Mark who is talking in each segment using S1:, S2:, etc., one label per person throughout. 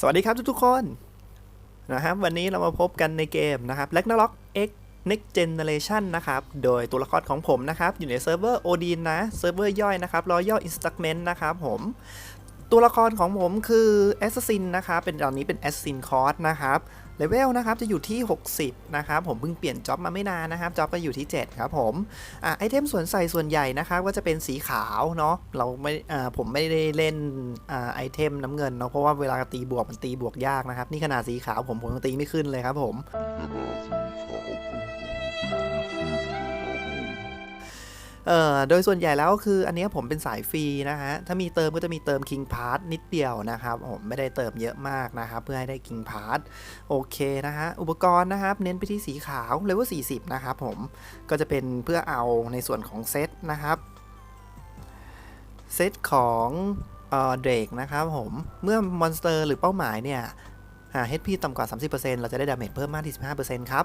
S1: สวัสดีครับทุกๆคนนะครับวันนี้เรามาพบกันในเกมนะครับ Ragnarok X Next Generation นะครับ โดยตัวละครของผมนะครับ อยู่ในเซิร์ฟเวอร์ Odin นะ เซิร์ฟเวอร์ย่อยนะครับ Royal Instrument นะครับผม ตัวละครของผมคือ Assassin นะครับ เป็นตอนนี้เป็น Assassin Cost นะครับ เลเวลนะครับจะอยู่ที่ 60 นะครับ ผมเพิ่งเปลี่ยนจ็อบมาไม่นานนะครับจ็อบก็อยู่ที่ 7 ครับผมอะไอเทมส่วนใส่ส่วนใหญ่นะครับก็จะเป็นสีขาวเนาะเราไม่อ่าผมไม่ได้เล่นอ่าไอเทมน้ำเงินเนาะเพราะว่าเวลาตีบวกมันตีบวกยากนะครับ นี่ขนาดสีขาวผมผมยังตีไม่ขึ้นเลยครับผม เอ่อโดยส่วนใหญ่แล้วคืออันนี้ผมเป็นสายฟรีนะฮะ ถ้ามีเติมก็จะมีเติม King Pass นิดเดียวนะครับผมไม่ได้เติมเยอะมากนะครับ เพื่อให้ได้ King Pass โอเคนะฮะ อุปกรณ์นะครับ เน้นไปที่สีขาวเลเวล40 นะครับผมก็จะเป็นเพื่อเอาในส่วนของเซตนะครับ เซตของเออเดรกนะครับผมเมื่อมอนสเตอร์หรือเป้าหมายเนี่ย หา HP ต่ำกว่า 30%เราจะได้ดาเมจเพิ่มมากที่ 15%ครับ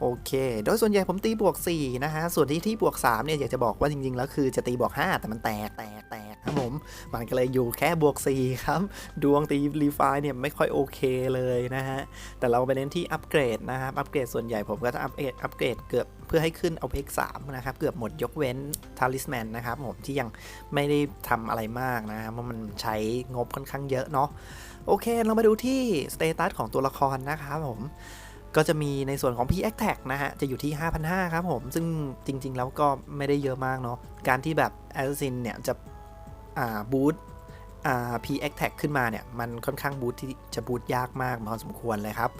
S1: โอเค โดยส่วนใหญ่ผมตีบวก 4 นะฮะ ส่วนที่ที่บวก 3 เนี่ย อยากจะบอกว่าจริง ๆ แล้วคือจะตีบวก 5 แต่มันแตก แตก แตกครับผม มันก็เลยอยู่แค่บวก 4 ครับ ดวงตีรีไฟเนี่ย ไม่ค่อยโอเคเลยนะฮะ แต่เราไปเน้นที่อัปเกรดนะครับ อัปเกรดส่วนใหญ่ผมก็จะอัปเกรดอัปเกรดเกือบเพื่อให้ขึ้นเอาเพก3นะครับ เกือบหมดยกเว้นทาริสแมนนะครับผมที่ยังไม่ได้ทำอะไรมากนะครับเพราะมันใช้งบค่อนข้างเยอะเนาะ โอเค เรามาดูที่สเตตัสของตัวละครนะครับผมก็จะมีในส่วนของ P a c t a g นะฮะ จะอยู่ที่ 5,500 ครับผม ซึ่งจริง ๆ แล้วก็ไม่ได้เยอะมากเนาะ การที่แบบ Assassin เนี่ย จะอ่าบูตอ่า P a c t a g ขึ้นมาเนี่ย มันค่อนข้างบูตที่จะบูตยากมากพอสมควรเลยครับ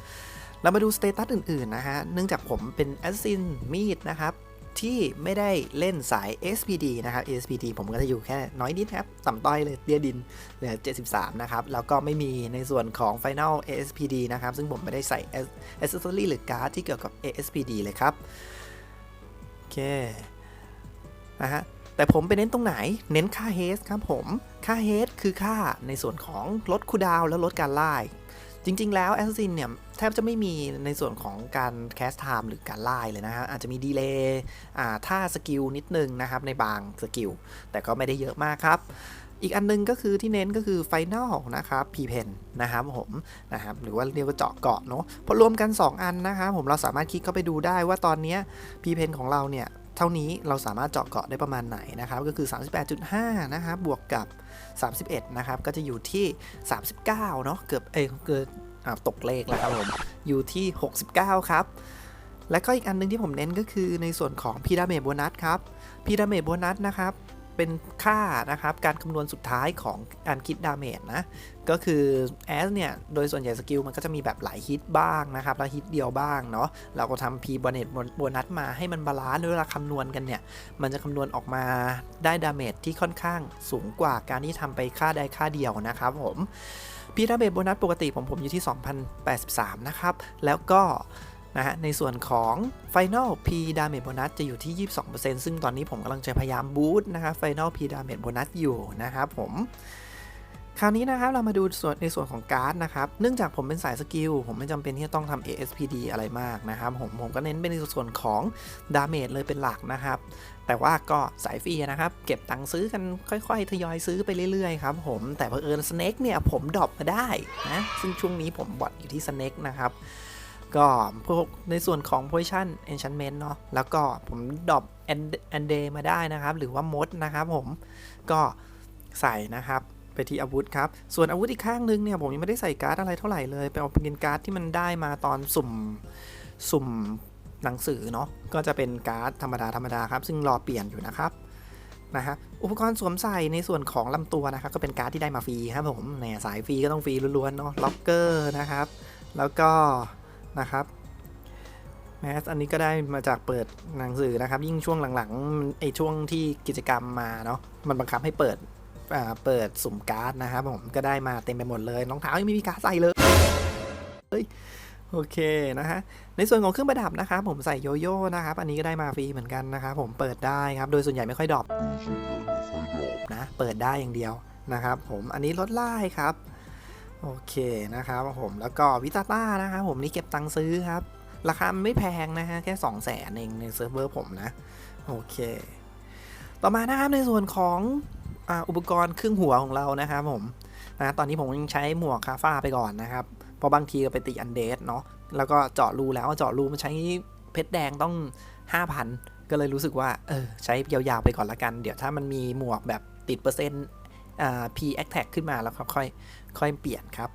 S1: เรามาดูสเตตัสอื่น ๆ นะฮะ เนื่องจากผมเป็น Assassin มีดนะครับ ที่ไม่ได้เล่นสาย SPD นะครับ SPD ผมก็จะอยู่แค่น้อยนิดครับ ต่ำต้อยเลยเตี้ยดินเหลือ 73 นะครับ แล้วก็ไม่มีในส่วนของ Final ASPD นะครับ ซึ่งผมไม่ได้ใส่ Accessory หรือการ์ดที่เกี่ยวกับ ASPD เลยครับ โอเค นะฮะแต่ผมไปเน้นตรงไหน เน้นค่า h ฮ s ครับผม ค่า h ฮ s คือค่าในส่วนของลดคูดาวและลดการไล่ จริง ๆ แล้ว Assassin เนี่ยแทบจะไม่มีในส่วนของการแคสไทม์หรือการไล่เลยนะฮะอาจจะมีดีเลย์อ่าท่าสกิลนิดนึงนะครับในบางสกิล แต่ก็ไม่ได้เยอะมากครับ อีกอันนึงก็คือที่เน้นก็คือ Final นะครับ P Pen นนะครับผมนะครับหรือว่าเรียกว่าเจาะเกาะเนาะพอรวมกัน 2 อันนะครับผมเราสามารถคลิกเข้าไปดูได้ว่าตอนนี้ย P Pen ของเราเนี่ยเท่านี้เราสามารถเจาะเกาะได้ประมาณไหนนะครับก็คือ 38.5นะครับบวกกับ 31 นะครับ ก็จะอยู่ที่ 39 เนาะเกือบเอ้ยเกิดอ่าตกเลขแล้วครับผม อยู่ที่ 69 ครับ และก็อีกอันนึงที่ผมเน้นก็คือในส่วนของพีระเมดโบนัสครับพีระเมดโบนัสนะครับ เป็นค่านะครับ การคำนวณสุดท้ายของการคิดดาเมจนะ ก็คือแอสเนี่ย โดยส่วนใหญ่สกิลมันก็จะมีแบบหลายฮิตบ้างนะครับ แล้วฮิตเดียวบ้างเนาะ เราก็ทำ P บเนตโบนัสมาให้มันบาลานซ์เวลาคำนวณกันเนี่ย มันจะคำนวณออกมาได้ดาเมจที่ค่อนข้างสูงกว่าการที่ทำไปค่าใดค่าเดียวนะครับผมพีดาเมจโบนัสปกติผมผมอยู่ที่ 2,083 นะครับ แล้วก็ นะฮะในส่วนของ Final P Damage Bonus จะอยู่ที่ 22%ซึ่งตอนนี้ผมกำลังจะพยายามบูตนะครับ Final P Damage Bonus อยู่นะครับผมคราวนี้นะครับเรามาดูส่วนในส่วนของการ์ดนะครับ เนื่องจากผมเป็นสายสกิล ผมไม่จำเป็นที่จะต้องทำ ASPD อะไรมากนะครับผมผมก็เน้นเป็นในส่วนของดาเมจเลยเป็นหลักนะครับ แต่ว่าก็สายฟรีนะครับ เก็บตังค์ซื้อกันค่อยๆ ทยอยซื้อไปเรื่อยๆครับผมแต่เผอิญสเน็กเนี่ยผมดรอปมาได้นะซึ่งช่วงนี้ผมบอดอยู่ที่สเน็กนะครับ ก็พวกในส่วนของ position enchantment เนาะแล้วก็ผมดรอป and day มาได้นะครับ หรือว่ามดนะครับผมก็ใส่นะครับไปที่อาวุธครับ ส่วนอาวุธอีกข้างนึงเนี่ยผมยังไม่ได้ใส่การ์ดอะไรเท่าไหร่เลยไปเอาเป็นการ์ดที่มันได้มาตอนสุ่มสุ่มหนังสือเนาะก็จะเป็นการ์ดธรรมดาธรรมดาครับ ซึ่งรอเปลี่ยนอยู่นะครับนะฮะอุปกรณ์สวมใส่ในส่วนของลำตัวนะครับก็เป็นการ์ดที่ได้มาฟรีครับผมเนี่ยสายฟรีก็ต้องฟรีล้วนๆเนาะล็อกเกอร์นะครับ แล้วก็ นะครับแมสอันนี้ก็ได้มาจากเปิดหนังสือนะครับ ยิ่งช่วงหลังๆไอช่วงที่กิจกรรมมาเนาะมันบังคับให้เปิดเปิดสุ่มการ์ดนะครับผมก็ได้มาเต็มไปหมดเลยรองเท้ายังไม่มีการ์ดใส่เลยเฮ้ยโอเคนะฮะในส่วนของเครื่องประดับนะครับผมใส่โยโย่นะครับ อันนี้ก็ได้มาฟรีเหมือนกันนะครับผมเปิดได้ครับ โดยส่วนใหญ่ไม่ค่อยดรอปนะเปิดได้อย่างเดียวนะครับผมอันนี้ลดไล่ครับ โอเคนะครับผมแล้วก็วิตาต้านะครับผมนี่เก็บตังค์ซื้อครับ ราคาไม่แพงนะฮะแค่2 0 0แสนเองในเซิร์ฟเวอร์ผมนะ โอเค ต่อมานะครับในส่วนของอ,อุปกรณ์เครื่องหัวของเรานะครับผมนะตอนนี้ผมยังใช้หมวกคาฟ้าไปก่อนนะครับเพราะบางทีเราไปตีอันเดสเนาะแล้วก็เจาะรูแล้วเจาะรูมันใช้เพชรแดงต้อง 5,000 ก็เลยรู้สึกว่าเออใช้ยาวๆไปก่อนละกัน เดี๋ยวถ้ามันมีหมวกแบบติดเปอร์เซ็นต์อ่า P a t t a c ขึ้นมาแล้วครับค่อย ค่อยเปลี่ยนครับ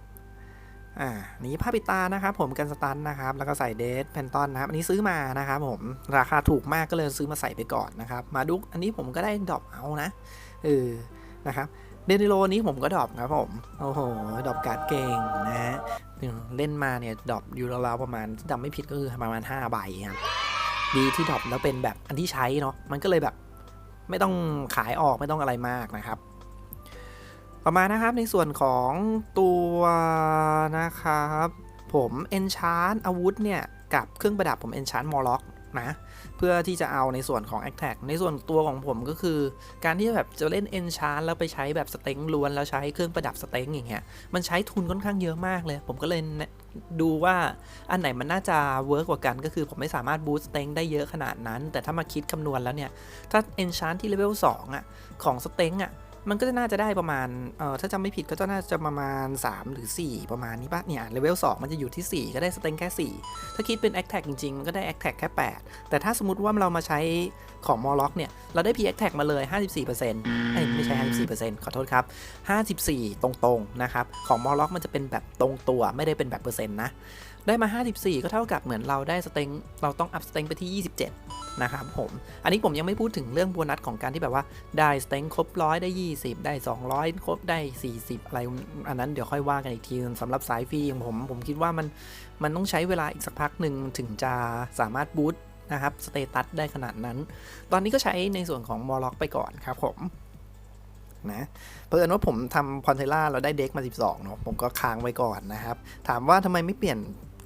S1: อ่านี้ผ้าปิดตานะครับผมกันสตันนะครับ แล้วก็ใส่เดทแพนตอนนะครับ อันนี้ซื้อมานะครับผมราคาถูกมากก็เลยซื้อมาใส่ไปก่อนนะครับ มาดุกอันนี้ผมก็ได้ดรอปเอานะเออนะครับเดนิโลนี้ผมก็ดรอปครับผม โอ้โหดรอปการ์ดเก่งนะฮะเล่นมาเนี่ยดรอปอยู่ราวๆประมาณจำไม่ผิดก็คือประมาณ 5 ใบครับดีที่ดรอปแล้วเป็นแบบอันที่ใช้เนาะมันก็เลยแบบไม่ต้องขายออกไม่ต้องอะไรมากนะครับ ต่อมานะครับในส่วนของตัวนะครับ ผมเอนชานอาวุธเนี่ย กับเครื่องประดับผมเอนชานมอล็อกนะเพื่อที่จะเอาในส่วนของ a t t a c ในส่วนตัวของผมก็คือ การที่แบบจะเล่นเอนชานแล้วไปใช้แบบสเต็งล้วน แล้วใช้เครื่องประดับสเต็งอย่างเงี้ยมันใช้ทุนค่อนข้างเยอะมากเลย ผมก็เลยดูว่าอันไหนมันน่าจะเวิร์กกว่ากันก็คือผมไม่สามารถบูสต์สเต็งได้เยอะขนาดนั้น แต่ถ้ามาคิดคำนวณแล้วเนี่ย ถ้าเอนชานที่เลเวล2อะของสเต็งอะ มันก็จะน่าจะได้ประมาณ เอ่อ ถ้าจำไม่ผิดก็จะน่าจะประมาณ 3 หรือ 4 ประมาณนี้ปะเนี่ย เลเวล 2 มันจะอยู่ที่ 4 ก็ได้สเต็งแค่ 4 ถ้าคิดเป็นแอคแท็กจริง ๆ มันก็ได้แอคแท็กแค่ 8 แต่ถ้าสมมติว่าเรามาใช้ ของมอล็อกเนี่ย เราได้ P a c t a c มาเลย 54%เอ้ยไม่ใช่ 54%ขอโทษครับ 54 ตรงๆ นะครับ ของมอล็อกมันจะเป็นแบบตรงตัวไม่ได้เป็นแบบเปอร์เซ็นต์นะ ได้มา 54 ก็เท่ากับเหมือนเราได้สเต็งเราต้องอัพสเต็งไปที่ 27 นะครับผม อันนี้ผมยังไม่พูดถึงเรื่องโบนัสของการที่แบบว่าได้สเต็งครบร้อยได้ 20 ได้ 200 ครบได้ 40 อะไรอันนั้นเดี๋ยวค่อยว่ากันอีกทีสำหรับสายฟรีของผมผมคิดว่ามันมันต้องใช้เวลาอีกสักพักหนึ่งถึงจะสามารถบูต นะครับสเตตัสได้ขนาดนั้น ตอนนี้ก็ใช้ในส่วนของมอล็อกไปก่อนครับผมนะเพิ่นว่าผมทำพอนเทล่าเราได้เด็กมา 12เนาะผมก็ค้างไว้ก่อนนะครับ ถามว่าทำไมไม่เปลี่ยน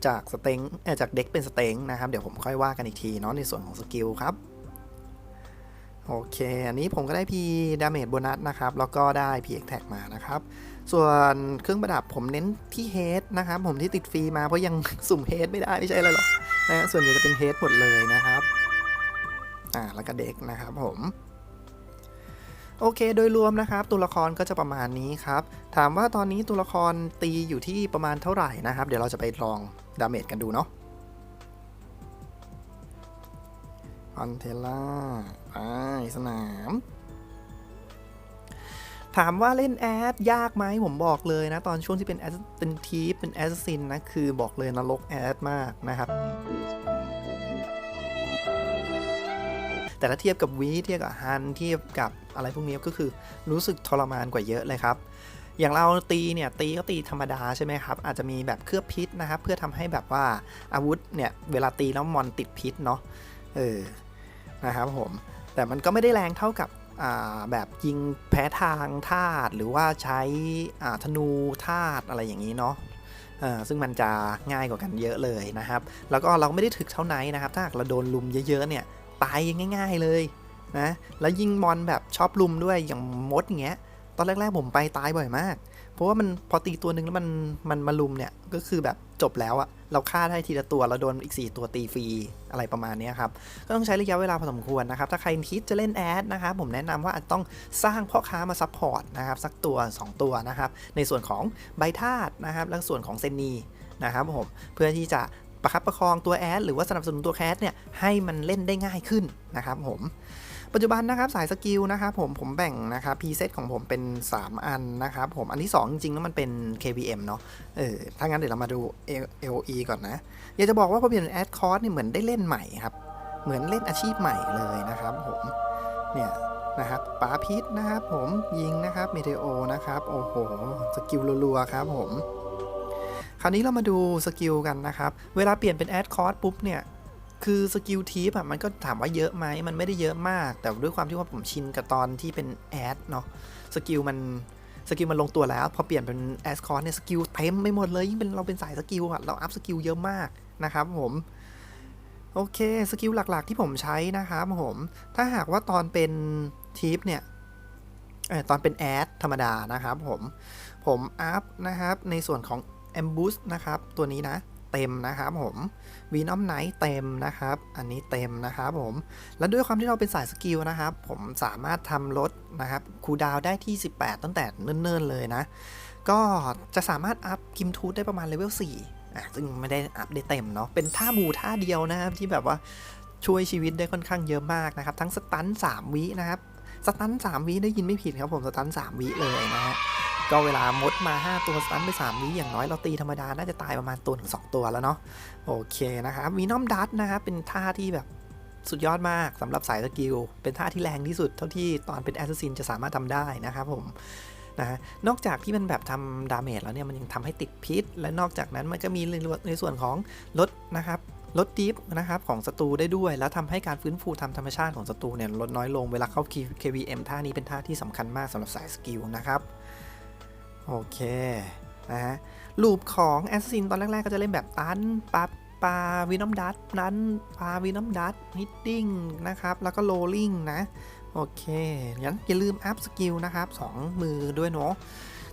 S1: จากสเต็งจากเด็กเป็นสเต็งนะครับ เดี๋ยวผมค่อยว่ากันอีกทีเนาะในส่วนของสกิลครับโอเค อันนี้ผมก็ได้ P Damage โบนัสนะครับ แล้วก็ได้ P Attack มานะครับ ส่วนเครื่องประดับผมเน้นที่ Head นะครับ ผมที่ติดฟรีมาเพราะยังสุ่ม Head ไม่ได้ไม่ใช่อะไรหรอก นะส่วนใหญ่จะเป็น Head หมดเลยนะครับอ่าแล้วก็เด็กนะครับผมโอเค โดยรวมนะครับ ตัวละครก็จะประมาณนี้ครับ ถามว่าตอนนี้ตัวละครตีอยู่ที่ประมาณเท่าไหร่นะครับ เดี๋ยวเราจะไปลองดาเมจกันดูเนาะอันเทล่าไปสนาม ถามว่าเล่นแอดยากไหมผมบอกเลยนะ ตอนช่วงที่เป็นแอดเป็นทีฟเป็นแอสซินนะ คือบอกเลยนรกแอดมากนะครับแต่ถ้าเทียบกับวีเทียบกับฮันเทียบกับอะไรพวกนี้ก็คือรู้สึกทรมานกว่าเยอะเลยครับ อย่างเราตีเนี่ยตีก็ตีธรรมดาใช่ไหมครับ อาจจะมีแบบเคลือบพิษนะครับ เพื่อทำให้แบบว่าอาวุธเนี่ยเวลาตีแล้วมอนติดพิษเนาะเออนะครับผมแต่มันก็ไม่ได้แรงเท่ากับ แบบยิงแพ้ทางธาตุหรือว่าใช้ธนูธาตุอะไรอย่างนี้เนาะซึ่งมันจะง่ายกว่ากันเยอะเลยนะครับ แล้วก็เราไม่ได้ถึกเท่าไหนนะครับ ถ้าเราโดนลุมเยอะๆเนี่ยตายง่าย ๆเลยนะแล้วยิงมอนแบบชอบลุมด้วยอย่างมดเงี้ยตอนแรกๆผมไปตายบ่อยมาก เพราะว่ามันพอตีตัวหนึ่งแล้วมันมันมาลุมเนี่ยก็คือแบบจบแล้วอะ เราฆ่าได้ทีละตัวเราโดนอีก 4 ตัวตีฟรีอะไรประมาณนี้ครับ ก็ต้องใช้ระยะเวลาพอสมควรนะครับ ถ้าใครคิดจะเล่นแอดนะครับ ผมแนะนำว่าอาจต้องสร้างพ่อค้ามาซัพพอร์ตนะครับ สักตัว 2 ตัวนะครับ ในส่วนของใบธาตุนะครับ และส่วนของเซนนีนะครับผม เพื่อที่จะประคับประคองตัวแอดหรือว่าสนับสนุนตัวแคสเนี่ยให้มันเล่นได้ง่ายขึ้นนะครับผม ปัจจุบันนะครับสายสกิลนะครับผมผมแบ่งนะครับพีเซตของผมเป็น 3 อันนะครับผมอันที่ 2 จริงๆแล้วมันเป็น KVM เนาะเออถ้างั้นเดี๋ยวเรามาดู LE ก่อนนะ อยากจะบอกว่าพอเปลี่ยนแอดคอร์สเนี่ยเหมือนได้เล่นใหม่ครับ เหมือนเล่นอาชีพใหม่เลยนะครับผมเนี่ยนะครับปาพิษนะครับผมยิงนะครับเมเทโอนะครับโอ้โหสกิลรัวๆครับผม คราวนี้เรามาดูสกิลกันนะครับ เวลาเปลี่ยนเป็นแอดคอร์สปุ๊บเนี่ย คือสกิลทีปอะมันก็ถามว่าเยอะไหมมันไม่ได้เยอะมาก แต่ด้วยความที่ว่าผมชินกับตอนที่เป็นแอดเนาะสกิลมันสกิลมันลงตัวแล้ว พอเปลี่ยนเป็นแอดคอร์เนี่ยสกิลเต็มไม่หมดเลยยิ่งเป็นเราเป็นสายสกิลอะเราอัพสกิลเยอะมากนะครับผมโอเคสกิลหลักๆที่ผมใช้นะครับผมถ้าหากว่าตอนเป็นทีปเนี่ยอตอนเป็นแอดธรรมดานะครับผมผมอัพนะครับในส่วนของ Ambush นะครับตัวนี้นะ เต็มนะครับผมวีนอมไนท์เต็มนะครับ อันนี้เต็มนะครับผม แล้วด้วยความที่เราเป็นสายสกิลนะครับ ผมสามารถทำลดนะครับคูลดาวได้ที่ 18 ตั้งแต่เนิ่นๆเลยนะ ก็จะสามารถอัพกิมทูธได้ประมาณเลเวล4อะซึ่งไม่ได้อัพได้เต็มเนาะ เป็นท่าหมูท่าเดียวนะครับ ที่แบบว่าช่วยชีวิตได้ค่อนข้างเยอะมากนะครับ ทั้งสตัน3วินะครับ สตัน3วิได้ยินไม่ผิดครับผม สตัน3วิเลยนะฮะ ก็เวลามดมา 5 ตัวสตันไป3วิอย่างน้อยเราตีธรรมดา น่าจะตายประมาณตัวถึง2ตัวแล้วเนาะโอเคนะครับวีน้อมดัตนะครับเป็นท่าที่แบบสุดยอดมากสำหรับสายสกิล เป็นท่าที่แรงที่สุดเท่าที่ตอนเป็นแอสซัสซินจะสามารถทำได้นะครับผมนะฮะนอกจากที่มันแบบทำดาเมจแล้วเนี่ยมันยังทำให้ติดพิษ และนอกจากนั้นมันก็มีในส่วนของลดนะครับลดดิฟนะครับของศัตรูได้ด้วย แล้วทำให้การฟื้นฟูทำธรรมชาติของศัตรูเนี่ยลดน้อยลงเวลาเข้า KVM ท่านี้เป็นท่าที่สำคัญมากสำหรับสายสกิลนะครับ โอเค นะฮะ ลูปของแอสซินตอนแรก ๆ ก็จะเล่นแบบตันปาปาวินอมดัตนั้นปาวินอมดัตฮิตติ้งนะครับ แล้วก็โรลลิงนะ โอเคงั้นอย่าลืมอัพสกิลนะครับ 2 มือด้วยเนาะ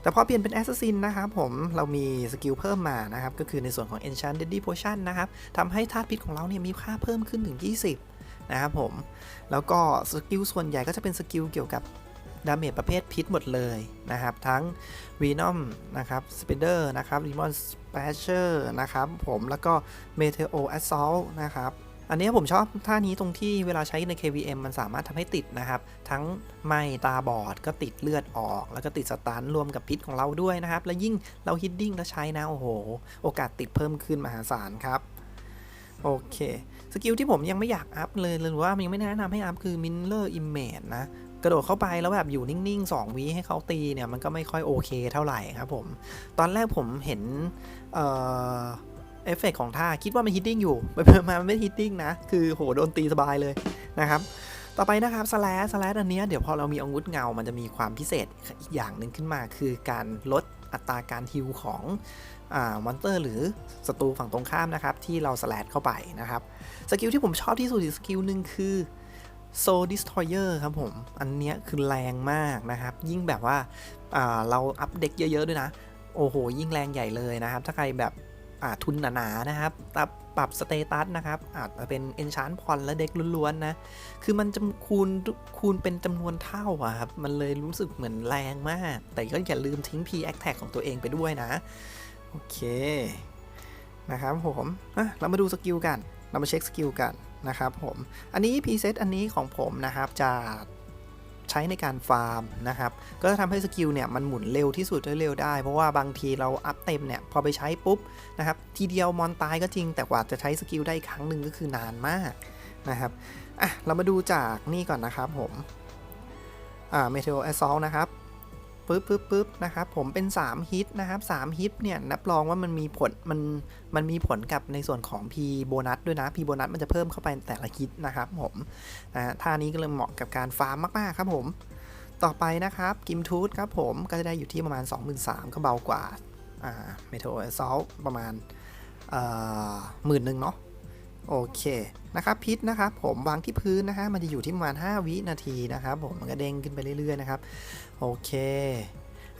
S1: แต่พอเปลี่ยนเป็นแอสซินนะครับผมเรามีสกิลเพิ่มมานะครับ ก็คือในส่วนของ Enchant Deadly Potion นะครับทำให้ธาตุพิษของเราเนี่ยมีค่าเพิ่มขึ้นถึง 20 นะครับผม แล้วก็สกิลส่วนใหญ่ก็จะเป็นสกิลเกี่ยวกับ ดาเมจประเภทพิษหมดเลยนะครับ ทั้ง Venom นะครับ Spider นะครับ Demon Spasher นะครับผมแล้วก็ Meteo Assault นะครับอันนี้ผมชอบท่านี้ตรงที่เวลาใช้ใน KVM มันสามารถทำให้ติดนะครับ ทั้งไม่ตาบอดก็ติดเลือดออก แล้วก็ติดสตันรวมกับพิษของเราด้วยนะครับ แล้วยิ่งเราฮิดดิ้งแล้วใช้นะ โอ้โห โอกาสติดเพิ่มขึ้นมหาศาลครับ โอเค สกิลที่ผมยังไม่อยากอัพเลยหรือว่ามันยังไม่แนะนำให้อัพคือ Miller Image นะ ระโดดเข้าไปแล้วแบบอยู่นิ่งๆ2วิให้เขาตีเนี่ยมันก็ไม่ค่อยโอเคเท่าไหร่ครับผม ตอนแรกผมเห็นเออเอฟเฟกของท่าคิดว่ามันฮิตติ้งอยู่ไปมามันไม่ฮิตติ้งนะ คือโหโดนตีสบายเลยนะครับ ต่อไปนะครับสแลสสแลสอันนี้เดี๋ยวพอเรามีอาวุธเงา มันจะมีความพิเศษอีกอย่างหนึ่งขึ้นมาคือการลดอัตราการฮิลของอมอนเตอร์หรือศัตรูฝั่งตรงข้ามนะครับ ที่เราสแลดเข้าไปนะครับ สกิลที่ผมชอบที่สุดอีกสกิลหนึ่งคือ โซดิสทอยเออร์ครับผม อันเนี้ยคือแรงมากนะครับ ยิ่งแบบว่าอ่าเราอัพเด็กเยอะ ๆ ด้วยนะ โอ้โห ยิ่งแรงใหญ่เลยนะครับ ถ้าใครแบบทุนหนาๆนะครับปรับปรับสเตตัสนะครับ อาจจะเป็นเอนชานพอนและเด็กล้วนๆนะ คือมันจะคูณคูณเป็นจำนวนเท่าอะครับ มันเลยรู้สึกเหมือนแรงมาก แต่ก็อย่าลืมทิ้ง P a t t a c ของตัวเองไปด้วยนะ โอเค นะครับผมเรามาดูสกิลกัน เรามาเช็คสกิลกัน นะครับผมอันนี้พรีเซตอันนี้ของผมนะครับจะใช้ในการฟาร์มนะครับ ก็จะทำให้สกิลเนี่ยมันหมุนเร็วที่สุดเร็วได้ เพราะว่าบางทีเราอัพเต็มเนี่ยพอไปใช้ปุ๊บนะครับทีเดียวมอนตายก็จริง แต่กว่าจะใช้สกิลได้อีกครั้งหนึ่งก็คือนานมากนะครับอะเรามาดูจากนี่ก่อนนะครับผมอ่าเมเทโอแอสซอลนะครับ ปึ๊บปึ๊บปึ๊บนะครับผมเป็น 3 ฮิตนะครับ3ฮิตเนี่ยนับรองว่ามันมีผลมันมันมีผลกับในส่วนของ P โบนัสด้วยนะ P โบนัสมันจะเพิ่มเข้าไปแต่ละฮิตนะครับผมนะท่านี้ก็เลยเหมาะกับการฟาร์มมาก ๆ ครับผม ต่อไปนะครับกิมทูธครับผมก็จะได้อยู่ที่ประมาณ 23,000ก็เบากว่าอ่าเมทัลซอลประมาณเอ่อหมื่นหนึ่งเนาะ โอเคนะครับพิษนะครับผมวางที่พื้นนะฮะมันจะอยู่ที่ประมาณ 5 วินาทีนะครับผมมันก็เด้งขึ้นไปเรื่อยๆนะครับโอเค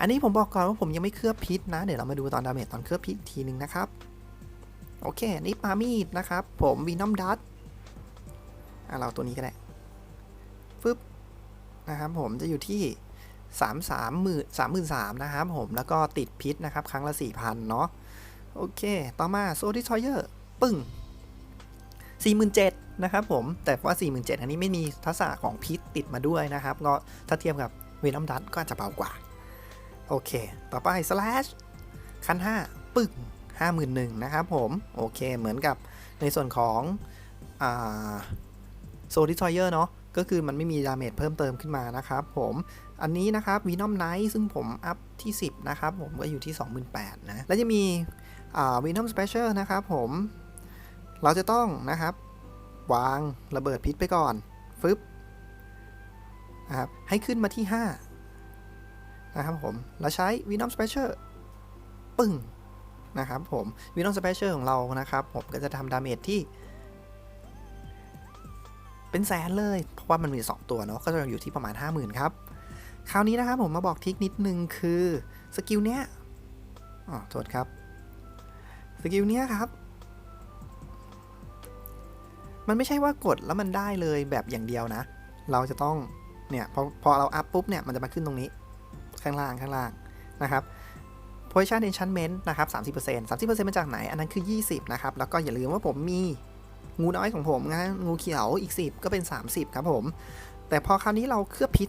S1: อันนี้ผมบอกก่อนว่าผมยังไม่เคลือบพิษนะ เดี๋ยวเรามาดูตอนดาเมจตอนเคลือบพิษอีกทีหนึ่งนะครับโอเคนี่ปามีดนะครับผมวีนอมดัตอะเราตัวนี้ก็ได้ฟึบนะครับผมจะอยู่ที่3 3หมื่นสามหมื่นสามนะครับผมแล้วก็ติดพิษนะครับ ครั้งละ4,000เนาะโอเค ต่อมาโซดิทอยเยอร์ปึ้ง 47,000นะครับผม แต่ว่า 47,000 อันนี้ไม่มีทักษะของพิษติดมาด้วยนะครับก็ถ้าเทียบกับเวนอมดัตก็อาจจะเบากว่า โอเค ต่อไป slash คัน5 ปึ้ง51,000นะครับผมโอเคเหมือนกับในส่วนของโซดิทอยเยอร์เนาะก็คือมันไม่มีดาเมจเพิ่มเติมขึ้นมานะครับผม อันนี้นะครับวีนอมไนท์ซึ่งผมอัพที่ 10 นะครับผมก็อยู่ที่ 28,000นะ แล้วจะมีวีนอมสเปเชียลนะครับผม เราจะต้องนะครับ วางระเบิดพิษไปก่อนฟึบนะครับให้ขึ้นมาที่ 5 นะครับผมเราใช้วีนอมสเปเชียลปึ้งนะครับผมวีนอมสเปเชียลของเรานะครับ ผมก็จะทำดาเมจที่ เป็นแสนเลย เพราะว่ามันมี 2 ตัวเนาะก็จะอยู่ที่ประมาณ 50,000 ครับ คราวนี้นะครับผมมาบอกทิคนิดนึงคือ สกิลเนี้ยอ๋อโทษครับ สกิลเนี้ยครับ มันไม่ใช่ว่ากดแล้วมันได้เลยแบบอย่างเดียวนะ เราจะต้องเนี่ยพอพอเราอัพปุ๊บเนี่ยมันจะมาขึ้นตรงนี้ ข้างล่างข้างล่างนะครับ position enchantment นะครับ 30% 30%มาจากไหน อันนั้นคือ 20 นะครับ แล้วก็อย่าลืมว่าผมมีงูน้อยของผมนะงูเขียวอีก 10 ก็เป็น 30 ครับผม แต่พอคราวนี้เราเคลือบพิษ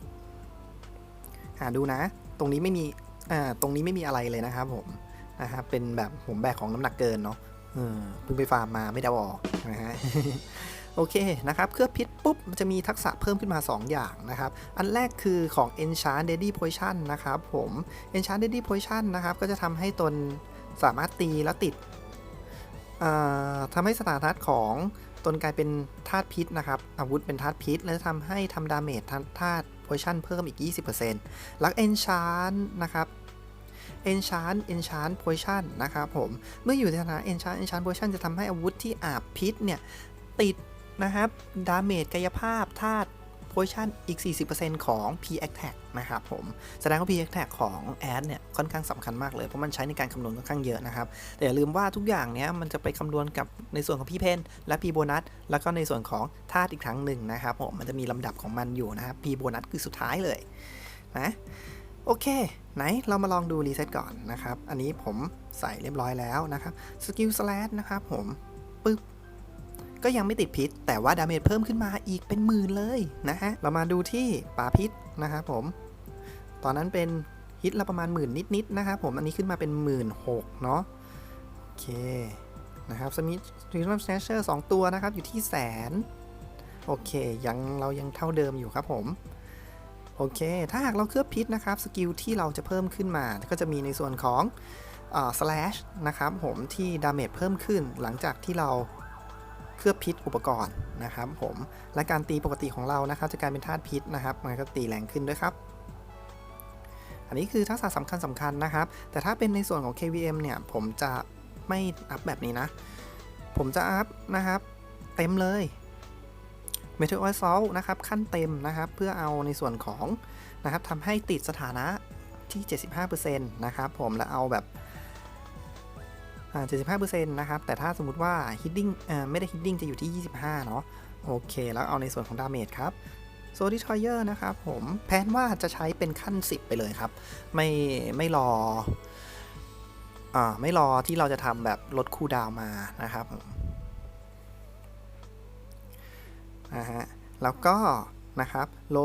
S1: หาดูนะ ตรงนี้ไม่มีอ่าตรงนี้ไม่มีอะไรเลยนะครับผมนะครับเป็นแบบผมแบกของน้ำหนักเกินเนาะ เพิ่งไปฟาร์มมาไม่ได้ออกนะฮะโอเคนะครับเคลือบพิษปุ๊บมันจะมีทักษะเพิ่มขึ้นมา 2 อย่างนะครับ อันแรกคือของ Enchant Deadly Poison นะครับผม Enchant Deadly Poison นะครับ ก็จะทำให้ตนสามารถตีแล้วติดทำให้สถานะของตนกลายเป็นธาตุพิษนะครับ อาวุธเป็นธาตุพิษ และทำให้ทำดาเมจธาตุ Poison เพิ่มอีก 20%แล้ว Enchant นะครับ Enchant Enchant Poison นะครับผม เมื่ออยู่ในสถานะ Enchant Enchant Poison จะทำให้อาวุธที่อาบพิษเนี่ยติดนะครับ ดาเมจกายภาพธาตุ Poison อีก 40%ของ P Attack นะครับผม แสดงว่า P Attack ของแอดเนี่ย ค่อนข้างสำคัญมากเลย เพราะมันใช้ในการคำนวณค่อนข้างเยอะนะครับ แต่อย่าลืมว่าทุกอย่างเนี้ยมันจะไปคำนวณกับในส่วนของ P Pen และ P Bonus แล้วก็ในส่วนของธาตุอีกครั้งหนึ่งนะครับผม มันจะมีลำดับของมันอยู่นะครับ P Bonus คือสุดท้ายเลยนะ โอเค ไหนเรามาลองดูรีเซ็ตก่อนนะครับ อันนี้ผมใส่เรียบร้อยแล้วนะครับสกิลสแลชนะครับผมปึ๊บก็ยังไม่ติดพิษ แต่ว่าดาเมจเพิ่มขึ้นมาอีกเป็นหมื่นเลยนะฮะ เรามาดูที่ป่าพิษนะครับผม ตอนนั้นเป็นฮิตละประมาณหมื่นนิดๆนะครับผม อันนี้ขึ้นมาเป็นหมื่นหกเนาะ โอเคนะครับสมิธรีนัมสแนชเชอร์สองตัวนะครับ อยู่ที่แสน โอเค ยังเรายังเท่าเดิมอยู่ครับผม โอเค ถ้าหากเราเคลือบพิษนะครับ สกิลที่เราจะเพิ่มขึ้นมา ก็จะมีในส่วนของอ slash นะครับผมที่ดาเมจเพิ่มขึ้นหลังจากที่เราเคลือบพิษอุปกรณ์นะครับผมและการตีปกติของเรานะครับจะกลายเป็นธาตุพิษนะครับ มันก็ตีแรงขึ้นด้วยครับ อันนี้คือทักษะสำคัญสำคัญนะครับ แต่ถ้าเป็นในส่วนของ KVM เนี่ย ผมจะไม่อัพแบบนี้นะ ผมจะอัพนะครับ เต็มเลย Metal Assault นะครับขั้นเต็มนะครับเพื่อเอาในส่วนของนะครับทำให้ติดสถานะที่ 75%นะครับผมแล้วเอาแบบอ่า75%นะครับแต่ถ้าสมมุติว่า Hitting ไม่ได้ Hitting จะอยู่ที่ 25 เนาะโอเค แล้วเอาในส่วนของ Damage ครับโซดิทอยเออร์นะครับผมแพนว่าจะใช้เป็นขั้น 10 ไปเลยครับ ไม่ไม่รออ่าไม่รอที่เราจะทำแบบลดคูดาวมานะครับ นะฮะแล้วก็นะครับโล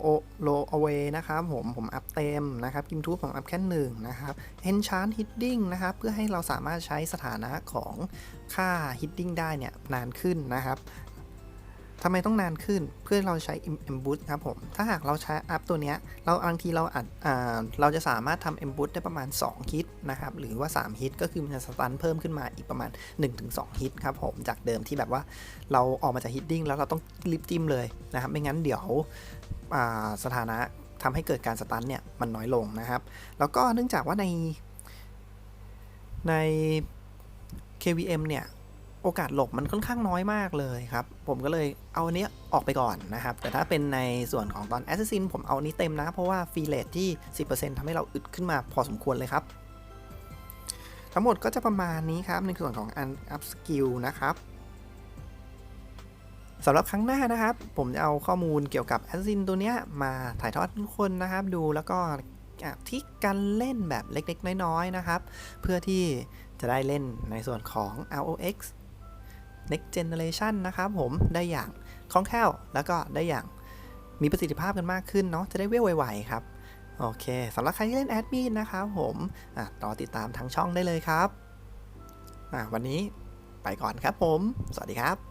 S1: โอโลเอเวนะครับผมผมอัพเต็มนะครับกิมทูบผมอัพแค่หนึ่งนะครับ Enchant Hitting นะครับเพื่อให้เราสามารถใช้สถานะของค่า Hitting ได้เนี่ยนานขึ้นนะครับ ทำไมต้องนานขึ้นเพื่อเราใช้ Emboost ครับผม ถ้าหากเราใช้อัพตัวเนี้ย เราบางทีเราอาจเราจะสามารถทำ Emboost ได้ประมาณ 2 ฮิตนะครับ หรือว่า 3 ฮิต ก็คือมันจะสตันเพิ่มขึ้นมาอีกประมาณ 1-2 ฮิตครับผม จากเดิมที่แบบว่าเราออกมาจาก Hitting แล้วเราต้องรีบจิ้มเลยนะครับ ไม่งั้นเดี๋ยวสถานะทำให้เกิดการสตันเนี่ยมันน้อยลงนะครับ แล้วก็เนื่องจากว่าในใน KVM เนี่ย โอกาสหลบมันค่อนข้างน้อยมากเลยครับ ผมก็เลยเอาอันเนี้ยออกไปก่อนนะครับ แต่ถ้าเป็นในส่วนของตอน Assassin ผมเอาอันนี้เต็มนะ เพราะว่าฟีเลทที่ 10%ทำให้เราอึดขึ้นมาพอสมควรเลยครับ ทั้งหมดก็จะประมาณนี้ครับ ในส่วนของอัน Up Skill นะครับสำหรับครั้งหน้านะครับ ผมจะเอาข้อมูลเกี่ยวกับ Assassin ตัวเนี้ยมาถ่ายทอดทุกคนนะครับ ดูแล้วก็ที่การเล่นแบบเล็กๆ น้อยๆ นะครับ เพื่อที่จะได้เล่นในส่วนของ ROX next generation นะครับผมได้อย่างคล่องแคล่ว แล้วก็ได้อย่างมีประสิทธิภาพกันมากขึ้นเนาะจะได้เวลไวๆครับ โอเคสำหรับใครที่เล่นแอดมินนะครับผมอะรอติดตามทั้งช่องได้เลยครับอะวันนี้ไปก่อนครับผม สวัสดีครับ